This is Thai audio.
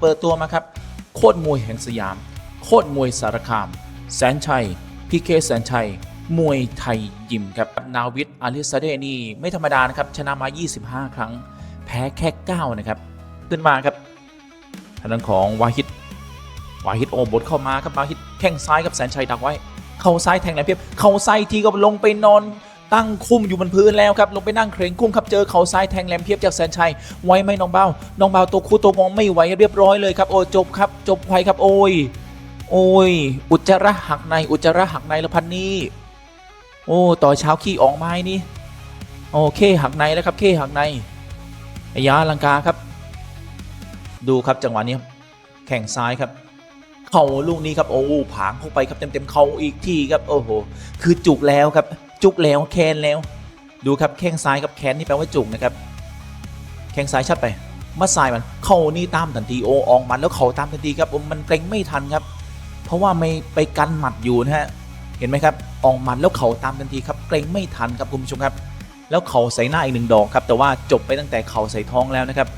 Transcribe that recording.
เปิดตัวมาครับ โคตรมวยแห่งสยาม โคตรมวยสารคาม แสนชัย พีเคแสนชัย มวยไทยยิมครับ นาวิทอาลิซาเดนี่ไม่ธรรมดานะครับ ชนะมา 25 ครั้ง แพ้แค่ 9 นะครับ ขึ้นมาครับ ทางด้านของวาฮิต วาฮิตโอบทเข้ามาครับวาฮิตแข้งซ้ายกับแสนชัยดักไว้ เข่าซ้ายแทงแหลมเพียบ เข่าซ้ายทีก็ลงไปนอน ตั้งคุ้มอยู่บนพื้นแล้วครับลงไปนั่งเคร่งคุ้มครับเจอเขาซ้ายแทงแหลมเพียบจากแสนชัยไว้ไหมน้องเบาน้องเบาตัวคู่ตัวมองไม่ไหวเรียบร้อยเลยครับโอ้จบครับจบไวครับโอ้ย โอ้ย อุจจาระหักในอุจจาระหักในแล้วพันนี้โอ้ต่อเช้าขี้ออกไม้นี่โอเคหักในแล้วครับเคหักในอยาลังกาครับ ดูครับจังหวะนี้แข่งซ้ายครับเข่าลูกนี้ครับโอ้ผางเข้าไปครับเต็มเต็มๆเข่าอีกที่ครับโอ้โหคือจุกแล้วครับ จุกแล้วแคนแล้ว ดูครับแข้งซ้ายครับแคนนี่แปลว่าจุกนะครับ แข้งซ้ายชัดไปมาซ้ายมัน เขานี่ตามทันทีโอออกมันแล้วเข่าตามทันทีครับมันเกรงไม่ทันครับ เพราะว่าไม่ไปกันหมัดอยู่นะฮะเห็นไหมครับออกมัดแล้วเข่าตามทันทีครับเกรงไม่ทันครับคุณผู้ชมครับ แล้วเข่าใส่หน้าอีกหนึ่งดอกครับแต่ว่าจบไปตั้งแต่เข่าใส่ท้องแล้วนะครับ